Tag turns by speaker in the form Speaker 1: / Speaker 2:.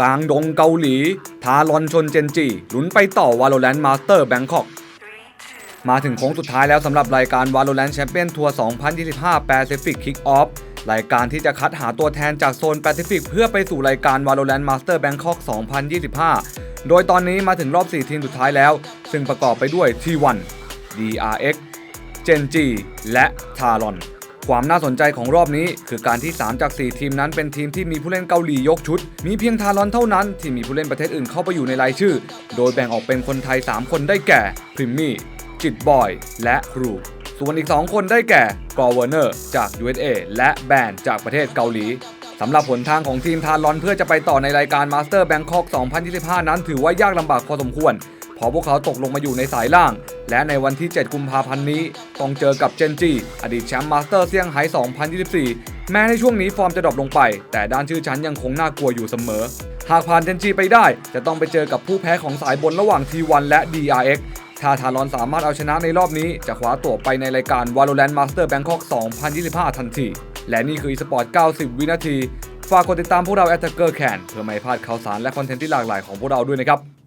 Speaker 1: กลางดงเกาหลี ทารอนชนเจนจีลุ้นไปต่อ Valorant Master Bangkok มาถึงโค้งสุดท้ายแล้วสำหรับรายการ Valorant Champion Tour 2025 Pacific Kick-Off รายการที่จะคัดหาตัวแทนจากโซนแปซิฟิกเพื่อไปสู่รายการ Valorant Master Bangkok 2025 โดยตอนนี้มาถึงรอบ 4 ทีมสุดท้ายแล้ว ซึ่งประกอบไปด้วย T1 DRX Gen G และ Talon ความน่าสนใจของรอบนี้ คือการที่ 3 จาก 4 ทีมนั้นเป็นทีมที่มีผู้เล่นเกาหลียกชุด มีเพียงทารอนเท่านั้นที่มีผู้เล่นประเทศอื่นเข้าไปอยู่ในรายชื่อ โดยแบ่งออกเป็นคนไทย 3 คนได้แก่พริมมี่จิตบอย และครูส่วนอีก 2 คนได้แก่กอร์เวอร์เนอร์จาก USA และแบนจากประเทศเกาหลีสำหรับผลทางของทีมทารอนเพื่อจะไปต่อในรายการ Master Bangkok 2025 นั้นถือว่ายากลำบากพอสมควร พราะพวกเขาตกลงมาอยู่ในสายล่าง และในวันที่ 7 กุมภาพันธ์นี้ ต้องเจอกับเจนจีอดีตแชมป์มาสเตอร์เซี่ยงไฮ้2024 แม้ในช่วงนี้ฟอร์มจะดรอปลงไป แต่ด้านชื่อชั้นยังคงน่ากลัวอยู่เสมอ หากผ่านเจนจีไปได้ จะต้องไปเจอกับผู้แพ้ของสายบนระหว่าง T1 และ DRX ถ้าทารอนสามารถเอาชนะในรอบนี้ จะคว้าตั๋วไปในรายการ Valorant Master Bangkok 2025 ทันที และนี่คือ eSport 90 วินาที ฝากกดติดตามพวกเรา Attacker Can เพื่อไม่พลาดข่าวสารและคอนเทนต์ที่หลากหลายของพวกเราด้วยนะครับ